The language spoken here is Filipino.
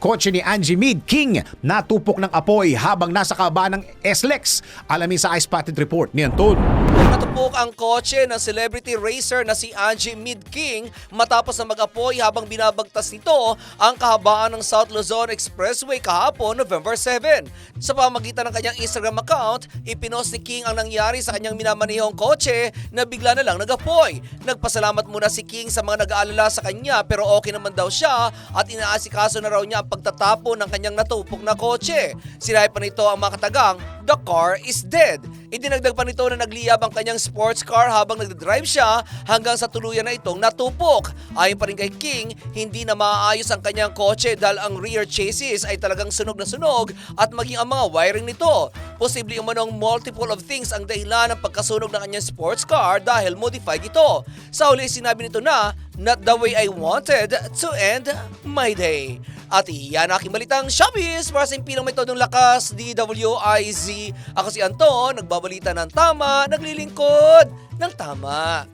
kotse ni Angie Mead King natupok ng apoy habang nasa kabaan ng SLEX. Alamin sa Ice Spotted Report ni Anton. Natupok ang kotse ng celebrity racer na si Angie Mid King matapos na mag-apoy habang binabagtas nito ang kahabaan ng South Luzon Expressway kahapon November 7. Sa pamagitan ng kanyang Instagram account, ipinost ni King ang nangyari sa kanyang minamanihong kotse na bigla na lang nag-apoy. Nagpasalamat muna si King sa mga nag-aalala sa kanya pero okay naman daw siya at inaasikaso na raw niya pagtatapon ng kanyang natupok na kotse. Sinabi pa nito ang mga katagang, the car is dead. Idinagdag pa nito na nagliyab ang kanyang sports car habang nagdadrive siya hanggang sa tuluyan na itong natupok. Ayon pa rin kay King, hindi na maaayos ang kanyang kotse dahil ang rear chassis ay talagang sunog na sunog at maging ang mga wiring nito. Posible umanong multiple of things ang dahilan ng pagkasunog ng kanyang sports car dahil modified ito. Sa huli sinabi nito na, not the way I wanted to end my day. At iyan aking balitang Shoppies para sa impinang may todong lakas, DWIZ. Ako si Anton, nagbabalita ng tama, naglilingkod ng tama.